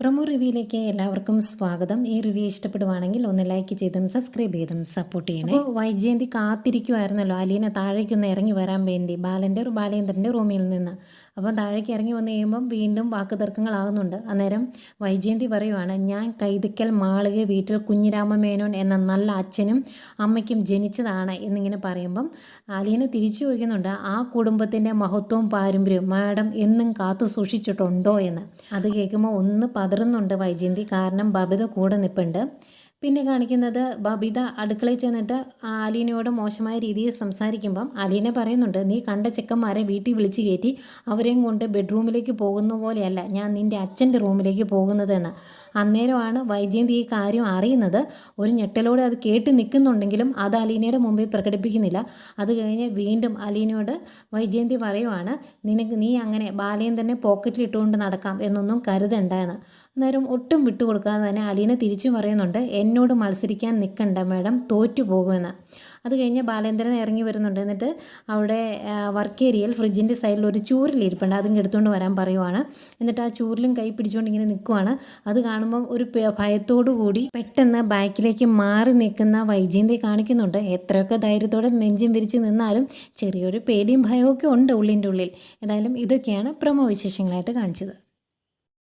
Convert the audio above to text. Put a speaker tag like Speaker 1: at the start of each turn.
Speaker 1: Promo റിവ്യൂയിലേക്ക് എല്ലാവർക്കും സ്വാഗതം. ഈ റിവ്യൂ ഇഷ്ടപ്പെടുവാണെങ്കിൽ ഒന്ന് ലൈക്ക് ചെയ്തും സബ്സ്ക്രൈബ് ചെയ്തും സപ്പോർട്ട് ചെയ്യണം. അപ്പോൾ വൈജയന്തി കാത്തിരിക്കുമായിരുന്നല്ലോ അലീന താഴേക്കൊന്ന് ഇറങ്ങി വരാൻ വേണ്ടി. ബാലന്റെ ബാലേന്ദ്രന്റെ റൂമിൽ നിന്ന്. അപ്പം താഴേക്ക് ഇറങ്ങി വന്നു കഴിയുമ്പം വീണ്ടും വാക്കുതർക്കങ്ങളാകുന്നുണ്ട്. അന്നേരം വൈജയന്തി പറയുവാണ് ഞാൻ കൈതക്കൽ മാളിക വീട്ടിൽ കുഞ്ഞിരാമ മേനോൻ എന്ന നല്ല അച്ഛനും അമ്മയ്ക്കും ജനിച്ചതാണ് എന്നിങ്ങനെ പറയുമ്പം അലീന തിരിച്ചു ചോദിക്കുന്നുണ്ട് ആ കുടുംബത്തിന്റെ മഹത്വവും പാരമ്പര്യവും മാഡം എന്നും കാത്തു സൂക്ഷിച്ചിട്ടുണ്ടോ? എന്ന്. അത് കേൾക്കുമ്പോൾ ഒന്ന് പതറുന്നുണ്ട് വൈജയന്തി. കാരണം ബബിത കൂടെ നിൽപ്പുണ്ട് പിന്നെ കാണിക്കുന്നത് ബബിത അടുക്കളയിൽ ചെന്നിട്ട് ആലീനയോട് മോശമായ രീതിയിൽ സംസാരിക്കുമ്പം അലീന പറയുന്നുണ്ട് നീ കണ്ട ചെക്കന്മാരെ വീട്ടിൽ വിളിച്ചു കയറ്റി അവരെയും കൊണ്ട് ബെഡ്റൂമിലേക്ക് പോകുന്ന പോലെയല്ല ഞാൻ നിന്റെ അച്ഛന്റെ റൂമിലേക്ക് പോകുന്നതെന്ന്. അന്നേരമാണ് വൈജയന്തി ഈ കാര്യം അറിയുന്നത്. ഒരു ഞെട്ടലോടെ അത് കേട്ട് നിൽക്കുന്നുണ്ടെങ്കിലും അത് അലീനയുടെ മുമ്പിൽ പ്രകടിപ്പിക്കുന്നില്ല. അത് കഴിഞ്ഞ് വീണ്ടും അലീനയോട് വൈജയന്തി പറയുവാണ് നിനക്ക് നീ അങ്ങനെ ബാലേന്ദ്രനെ പോക്കറ്റിൽ ഇട്ടുകൊണ്ട് നടക്കാം എന്നൊന്നും കരുതണ്ട എന്ന്. അന്നേരം ഒട്ടും വിട്ടുകൊടുക്കാതെ തന്നെ അലീന തിരിച്ചു പറയുന്നുണ്ട് എന്നോട് മത്സരിക്കാൻ നിൽക്കണ്ട മാഡം. തോറ്റു പോകുമെന്ന്. അത് കഴിഞ്ഞ് ബാലേന്ദ്രൻ ഇറങ്ങി വരുന്നുണ്ട്. എന്നിട്ട് അവിടെ വർക്ക് ഏരിയയിൽ ഫ്രിഡ്ജിന്റെ സൈഡിൽ ഒരു ചൂരിലിരിപ്പുണ്ട് അതും എടുത്തുകൊണ്ട് വരാൻ പറയുവാണ്. എന്നിട്ട് ആ ചൂരിലും കൈ പിടിച്ചുകൊണ്ട് ഇങ്ങനെ നിൽക്കുവാണ് അത് കാണുമ്പം ഒരു ഭയത്തോടു കൂടി പെട്ടെന്ന് ബാക്കിലേക്ക് മാറി നിൽക്കുന്ന വൈജയന്തി കാണിക്കുന്നുണ്ട്. എത്രയൊക്കെ ധൈര്യത്തോടെ നെഞ്ചും വിരിച്ച് നിന്നാലും ചെറിയൊരു പേടിയും ഭയമൊക്കെ ഉണ്ട് ഉള്ളിന്റെ ഉള്ളിൽ. ഏതായാലും ഇതൊക്കെയാണ് പ്രമോ വിശേഷങ്ങളായിട്ട് കാണിച്ചത്.